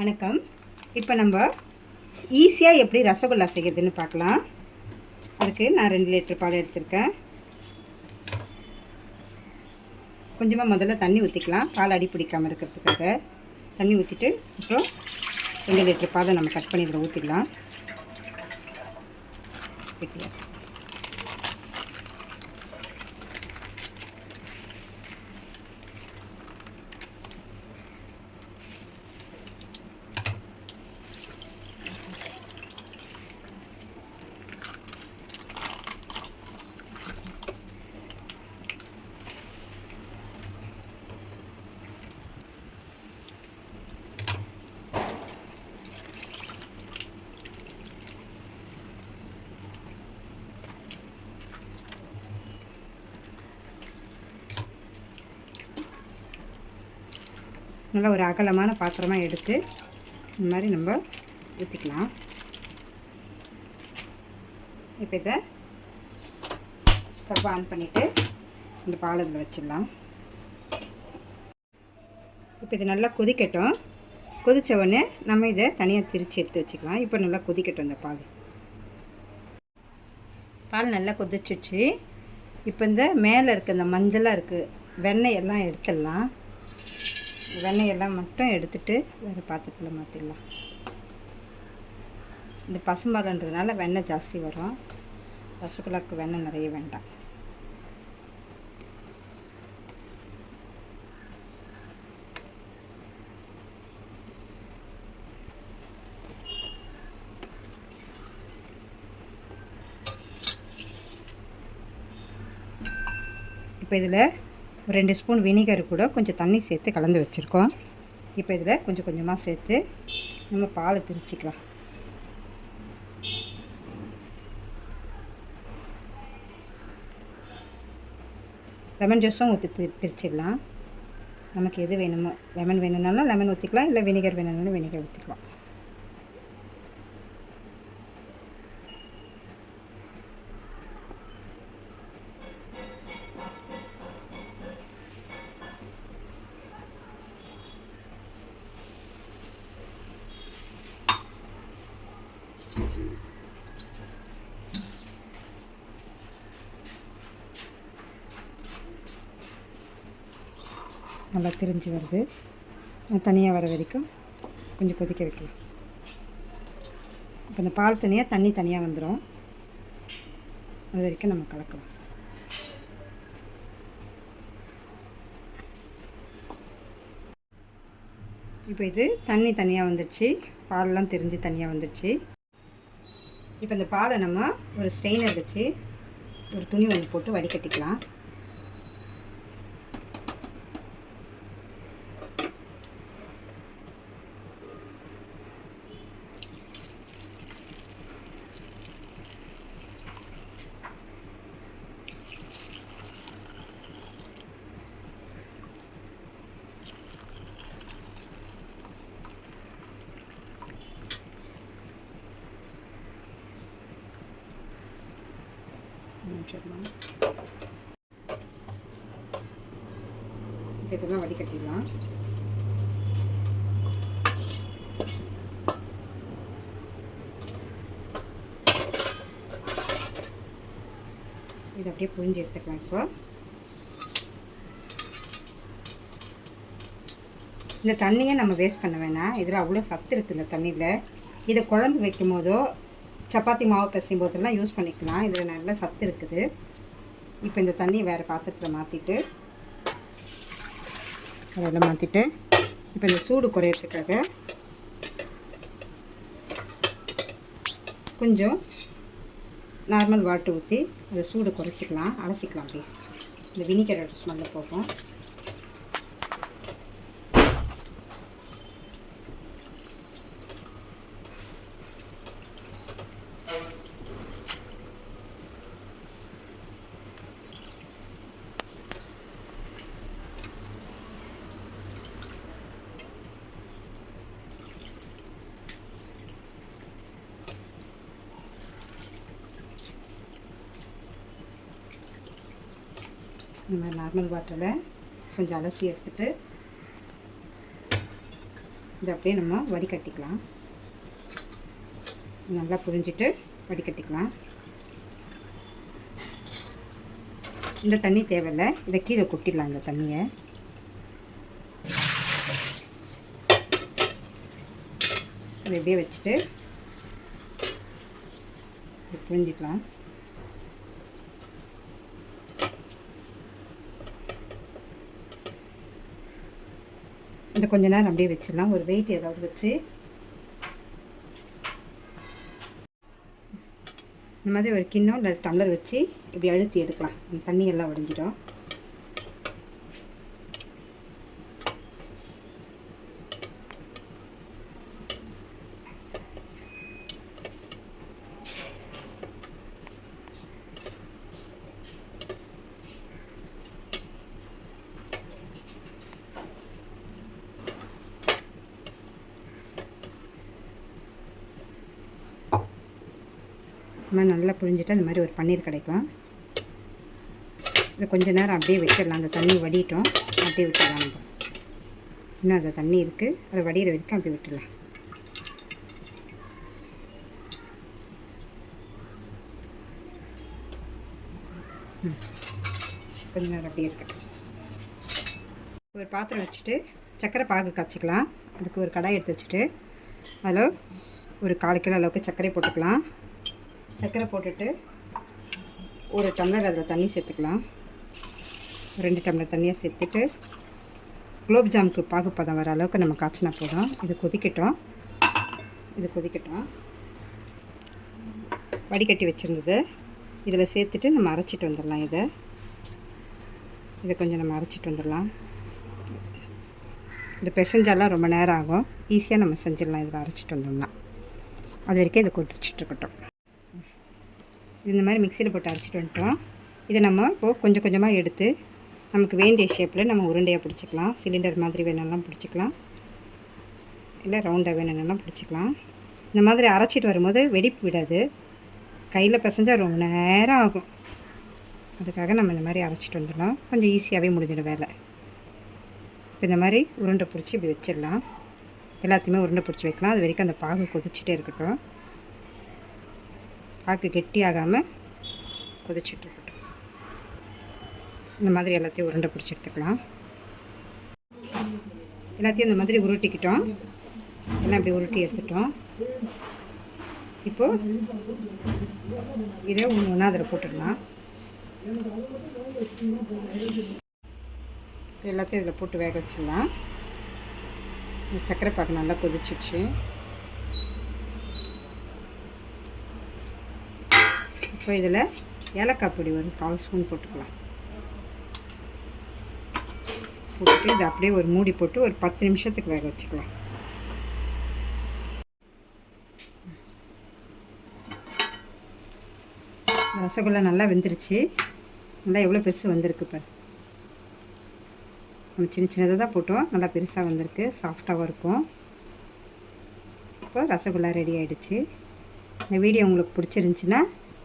வணக்கம். இப்போ நம்ம ஈஸியாக எப்படி ரசகுல்லா செய்கிறதுன்னு பார்க்கலாம். அதுக்கு நான் ரெண்டு லிட்டர் பால் எடுத்திருக்கேன். கொஞ்சமாக முதல்ல தண்ணி ஊற்றிக்கலாம் பால் அடி பிடிக்காமல் இருக்கிறதுக்காக. தண்ணி ஊற்றிட்டு அப்புறம் ரெண்டு லிட்டர் பாலை நம்ம கட் பண்ணி இதில் ஊற்றிடலாம் நல்லா ஒரு அகலமான பாத்திரமாக எடுத்து இந்த மாதிரி நம்ம ஊற்றிக்கலாம் இப்போ இதை ஸ்டவ் ஆன் பண்ணிவிட்டு இந்த பால் இதில் வச்சிடலாம். இப்போ இது நல்லா கொதிக்கட்டும். கொதித்த உடனே நம்ம இதை தனியாக திரித்து எடுத்து வச்சுக்கலாம். இப்போ நல்லா கொதிக்கட்டும் இந்த பால். பால் நல்லா கொதிச்சிச்சு இப்போ இந்த மேலே இருக்க இந்த மஞ்சளாக இருக்குது வெண்ணெய் எல்லாம் எடுத்துடலாம். வெண்ணெயெல்லாம் மட்டும் எடுத்துட்டு வேறு பாத்திரத்தில் மாற்றிடலாம் இந்த பசும்பாலுன்றதுனால வெண்ணெய் ஜாஸ்தி வரும். ரசகுல்லாக்கு வெண்ணெய் நிறைய வேண்டாம். இப்போ இதில் ஒரு ரெண்டு ஸ்பூன் வினிகர் கூட கொஞ்சம் தண்ணி சேர்த்து கலந்து வச்சுருக்கோம். இப்போ இதில் கொஞ்சம் கொஞ்சமாக சேர்த்து நம்ம பாலை திரிச்சிக்கலாம். லெமன் ஜூஸும் ஊற்றி திரிச்சிடலாம். நமக்கு எது வேணுமோ லெமன் வேணும்னாலும் லெமன் ஊற்றிக்கலாம் இல்லை வினிகர் வேணும்னாலும் வினிகர் ஊற்றிக்கலாம். நல்லா திரிஞ்சு வருது. தனியாக வர வரைக்கும் கொஞ்சம் கொதிக்க வைக்கலாம். இப்போ இந்த பால் தனியாக தண்ணி தனியாக வந்துடும் அது வரைக்கும் நம்ம கலக்கலாம். இப்போ இது தண்ணி தனியாக வந்துடுச்சு பாலெலாம் தெரிஞ்சு தனியாக வந்துடுச்சு இப்போ இந்த பாலை நம்ம ஒரு ஸ்ட்ரெயினர் வச்சு ஒரு துணி ஒன்று போட்டு வடிகட்டிக்கலாம். நிமிஷம் இதெல்லாம் வடிகட்டிடலாம் இதை அப்படியே புழிஞ்சு எடுத்துக்கலாம் இப்போ. இந்த தண்ணியை நம்ம வேஸ்ட் பண்ண வேணாம். இதில் அவ்வளோ சத்து இருக்குது இந்த தண்ணியில். இதை குழம்பு வைக்கும் போதோ சப்பாத்தி மாவு பிசையும் போதெல்லாம் யூஸ் பண்ணிக்கலாம். இதில் நல்ல சத்து இருக்குது. இப்போ இந்த தண்ணியை வேறு பாத்திரத்தில் மாற்றிட்டு அதெல்லாம் மாற்றிட்டு இப்போ இந்த சூடு குறையிறதுக்காக கொஞ்சம் நார்மல் வாட்டர் ஊற்றி அதை சூடு குறைச்சிக்கலாம். அலசிக்கலாம் அப்படியே. இந்த வினிகரோட ஸ்மெல்ல போகும். இந்த மாதிரி நார்மல் வாட்டரில் கொஞ்சம் அலசி எடுத்துட்டு இதை அப்படியே நம்ம வடிகட்டிக்கலாம். நல்லா புரிஞ்சிட்டு வடிகட்டிக்கலாம். இந்த தண்ணி தேவையில்லை. இதை கீழே கொட்டிடலாம் இந்த தண்ணியை. இதை இப்படியே வச்சுட்டு புரிஞ்சிக்கலாம் இதை கொஞ்ச நேரம் அப்படியே வச்சிடலாம். ஒரு வெயிட் ஏதாவது வச்சு. இந்த மாதிரி ஒரு கிண்ணம் இல்லை டம்ளர் வச்சு இப்படி அழுத்தி எடுக்கலாம். தண்ணி எல்லாம் உடஞ்சிடும் இந்த மாதிரி நல்லா புழிஞ்சிட்டு அந்த மாதிரி ஒரு பன்னீர் கிடைக்கும். இதை கொஞ்சம் நேரம் அப்படியே விட்டுடலாம். அந்த தண்ணி வடிட்டோம் அப்படியே விட்டுடலாம் நம்ம. இன்னும் அந்த தண்ணி இருக்குது அதை வடிகிற வரைக்கும் அப்படியே விட்டுடலாம். கொஞ்ச நேரம் அப்படியே இருக்கட்டும். ஒரு பாத்திரம் வச்சுட்டு சர்க்கரை பாகு காய்ச்சிக்கலாம். அதுக்கு ஒரு கடாய் எடுத்து வச்சுட்டு அதில் ஒரு கால் கிலோ அளவுக்கு சர்க்கரை போட்டுக்கலாம். சர்க்கரை போட்டுட்டு ஒரு டம்ளர் அதில் தண்ணி சேர்த்துக்கலாம். ரெண்டு டம்ளர் தண்ணியை சேர்த்துட்டு குலோப்ஜாமுக்கு பாகுப்பதம் வர அளவுக்கு நம்ம காய்ச்சினா போதும். இது கொதிக்கட்டும். இது கொதிக்கட்டும். வடிகட்டி வச்சுருந்தது. இதில் சேர்த்துட்டு நம்ம அரைச்சிட்டு வந்துடலாம் இதை. இதை கொஞ்சம் நம்ம அரைச்சிட்டு வந்துடலாம். இது பிசைஞ்சாலாம் ரொம்ப நேரம் ஆகும். ஈஸியாக நம்ம செஞ்சிடலாம் இதில் அரைச்சிட்டு வந்தோம்னா. அது வரைக்கும் இதை கொதிச்சிட்ருக்கட்டும் இந்த மாதிரி மிக்சியில் போட்டு அரைச்சிட்டு வந்துட்டோம். இதை நம்ம இப்போது கொஞ்சம் கொஞ்சமாக எடுத்து நமக்கு வேண்டிய ஷேப்பில் நம்ம உருண்டையாக பிடிச்சிக்கலாம். சிலிண்டர் மாதிரி வேணும்லாம் பிடிச்சிக்கலாம். இல்லை ரவுண்டாக வேணும்னாலும் பிடிச்சிக்கலாம். இந்த மாதிரி அரைச்சிட்டு வரும்போது வெடிப்பு விடாது. கையில் பிசைஞ்சால் ரொம்ப நேரம் ஆகும். அதுக்காக நம்ம இந்த மாதிரி அரைச்சிட்டு வந்துடலாம். கொஞ்சம் ஈஸியாகவே முடிஞ்சிடும் வேலை. இப்போ இந்த மாதிரி உருண்டை பிடிச்சி இப்படி வச்சிடலாம். எல்லாத்தையுமே உருண்டை பிடிச்சி வைக்கலாம். அது வரைக்கும் அந்த பாகு கொதிச்சுட்டே இருக்கட்டும். பாக்கு கெட்டியாகாமல் கொதிச்சுட்டு இருக்கட்டும். இந்த மாதிரி எல்லாத்தையும் உருண்டை பிடிச்சி எடுத்துக்கலாம். எல்லாத்தையும் இந்த மாதிரி உருட்டிக்கிட்டோம். எல்லாம் இப்படி உருட்டி எடுத்துட்டோம். இப்போது இதை ஒன்று ஒன்றா அதில் போட்டுடலாம். எல்லாத்தையும் இதில் போட்டு வேக வச்சிடலாம். இந்த சர்க்கரை பாக்கு நல்லா கொதிச்சிச்சு இப்போ இதில் ஏலக்காய் பொடி ஒரு கால் ஸ்பூன் போட்டுக்கலாம். போட்டுட்டு இதை அப்படியே ஒரு மூடி போட்டு ஒரு பத்து நிமிஷத்துக்கு வேக வச்சுக்கலாம். ரசகுல்லா நல்லா வெந்துருச்சு. நல்லா எவ்வளோ பெருசு வந்திருக்கு பாரு. நம்ம சின்ன சின்னதாக தான் போட்டோம். நல்லா பெருசாக வந்திருக்கு. சாஃப்டாகவும் இருக்கும். இப்போ ரசகுல்லா ரெடி ஆகிடுச்சு இந்த வீடியோ உங்களுக்கு பிடிச்சிருந்துச்சின்னா